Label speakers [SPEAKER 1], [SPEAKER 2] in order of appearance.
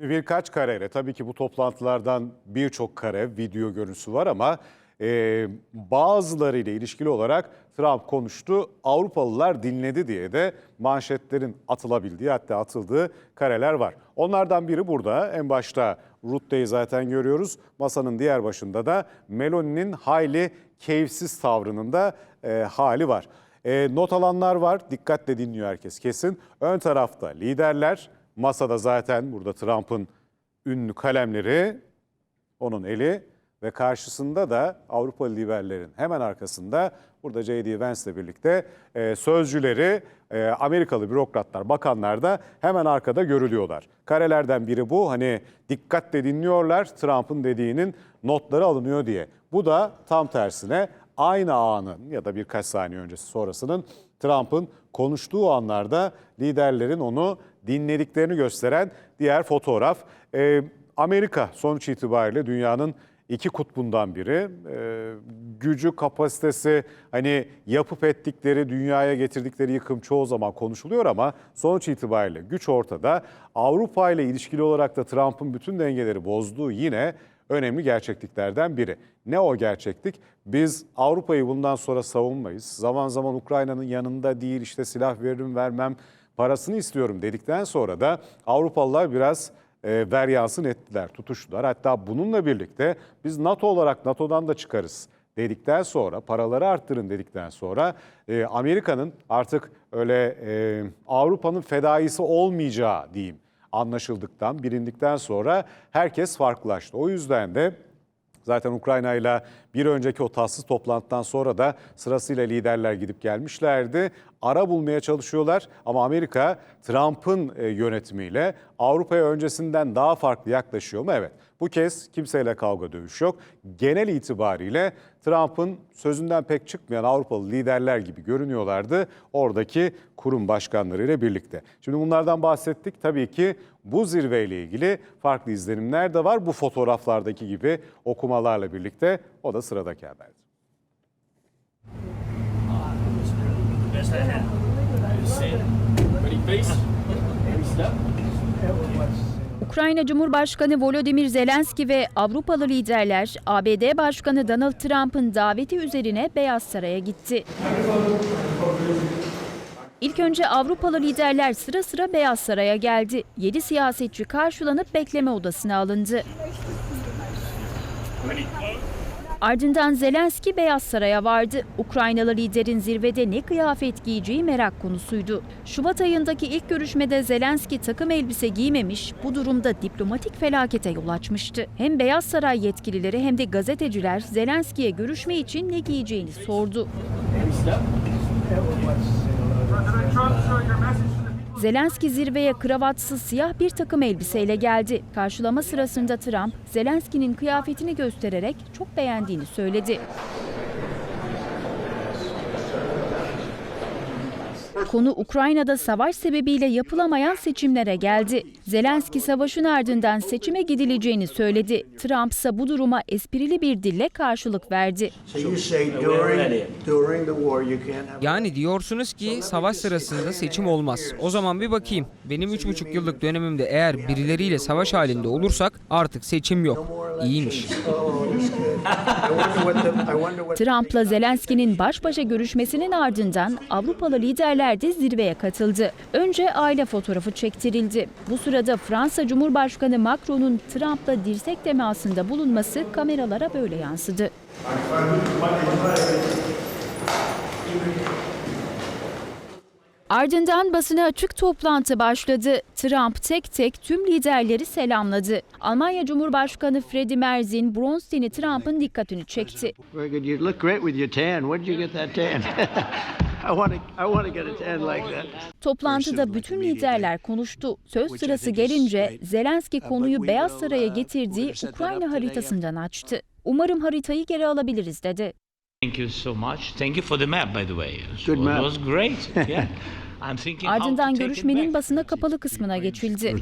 [SPEAKER 1] Birkaç kareyle tabii ki bu toplantılardan birçok kare, video görüntüsü var ama e, bazılarıyla ilişkili olarak Trump konuştu, Avrupalılar dinledi diye de manşetlerin atılabildiği hatta atıldığı kareler var. Onlardan biri burada. En başta Rute'yi zaten görüyoruz. Masanın diğer başında da Meloni'nin hayli keyifsiz tavrının da e, hali var. E, not alanlar var. Dikkatle dinliyor herkes kesin. Ön tarafta liderler. Masada zaten burada Trump'ın ünlü kalemleri, onun eli ve karşısında da Avrupa liderlerin hemen arkasında burada J.D. Vance'le birlikte e, sözcüleri, e, Amerikalı bürokratlar, bakanlar da hemen arkada görülüyorlar. Karelerden biri bu. Hani dikkatle dinliyorlar Trump'ın dediğinin notları alınıyor diye. Bu da tam tersine aynı anın ya da birkaç saniye öncesi sonrasının Trump'ın konuştuğu anlarda liderlerin onu dinlediklerini gösteren diğer fotoğraf. Ee, Amerika sonuç itibariyle dünyanın iki kutbundan biri. Ee, gücü, kapasitesi, hani yapıp ettikleri, dünyaya getirdikleri yıkım çoğu zaman konuşuluyor ama sonuç itibariyle güç ortada. Avrupa ile ilişkili olarak da Trump'ın bütün dengeleri bozduğu yine önemli gerçekliklerden biri. Ne o gerçeklik? Biz Avrupa'yı bundan sonra savunmayız. Zaman zaman Ukrayna'nın yanında değil işte silah veririm vermem parasını istiyorum dedikten sonra da Avrupalılar biraz e, ver yansın ettiler, tutuştular. Hatta bununla birlikte biz NATO olarak NATO'dan da çıkarız dedikten sonra, paraları arttırın dedikten sonra e, Amerika'nın artık öyle e, Avrupa'nın fedaisi olmayacağı diyeyim anlaşıldıktan, bilindikten sonra herkes farklılaştı. O yüzden de zaten Ukrayna ile bir önceki o tatsız toplantıdan sonra da sırasıyla liderler gidip gelmişlerdi. Ara bulmaya çalışıyorlar ama Amerika Trump'ın e, yönetimiyle Avrupa'ya öncesinden daha farklı yaklaşıyor mu? Evet. Bu kez kimseyle kavga dövüş yok. Genel itibariyle Trump'ın sözünden pek çıkmayan Avrupalı liderler gibi görünüyorlardı oradaki kurum başkanlarıyla birlikte. Şimdi bunlardan bahsettik. Tabii ki bu zirveyle ilgili farklı izlenimler de var. Bu fotoğraflardaki gibi okumalarla birlikte o da sıradaki haberdi.
[SPEAKER 2] Ukrayna Cumhurbaşkanı Volodymyr Zelenski ve Avrupalı liderler ABD Başkanı Donald Trump'ın daveti üzerine Beyaz Saray'a gitti. İlk önce Avrupalı liderler sıra sıra Beyaz Saray'a geldi. 7 siyasetçi karşılanıp bekleme odasına alındı. Ardından Zelenski Beyaz Saray'a vardı. Ukraynalı liderin zirvede ne kıyafet giyeceği merak konusuydu. Şubat ayındaki ilk görüşmede Zelenski takım elbise giymemiş, bu durumda diplomatik felakete yol açmıştı. Hem Beyaz Saray yetkilileri hem de gazeteciler Zelenski'ye görüşme için ne giyeceğini sordu. Zelenski zirveye kravatsız siyah bir takım elbiseyle geldi. Karşılama sırasında Trump, Zelenski'nin kıyafetini göstererek çok beğendiğini söyledi. Konu Ukrayna'da savaş sebebiyle yapılamayan seçimlere geldi. Zelenski savaşın ardından seçime gidileceğini söyledi. Trump ise bu duruma esprili bir dille karşılık verdi.
[SPEAKER 3] Yani diyorsunuz ki savaş sırasında seçim olmaz. O zaman bir bakayım. Benim üç buçuk yıllık dönemimde eğer birileriyle savaş halinde olursak artık seçim yok. İyiymiş.
[SPEAKER 2] Trump'la Zelenski'nin baş başa görüşmesinin ardından Avrupalı liderler de zirveye katıldı. Önce aile fotoğrafı çektirildi. Bu sırada Fransa Cumhurbaşkanı Macron'un Trump'la dirsek temasında bulunması kameralara böyle yansıdı. Ardından basına açık toplantı başladı. Trump tek tek tüm liderleri selamladı. Almanya Cumhurbaşkanı Freddie Merz'in Bronstein'i Trump'ın dikkatini çekti. Toplantıda bütün liderler konuştu. Söz sırası gelince Zelenski konuyu Beyaz Saray'a getirdiği Ukrayna haritasından açtı. Umarım haritayı geri alabiliriz dedi.
[SPEAKER 4] Thank you so much. Thank you for the map, by the way.
[SPEAKER 5] Good
[SPEAKER 4] It
[SPEAKER 5] map.
[SPEAKER 4] was great. Yeah.
[SPEAKER 2] Ardından
[SPEAKER 4] it
[SPEAKER 2] görüşmenin basına kapalı kısmına geçildi.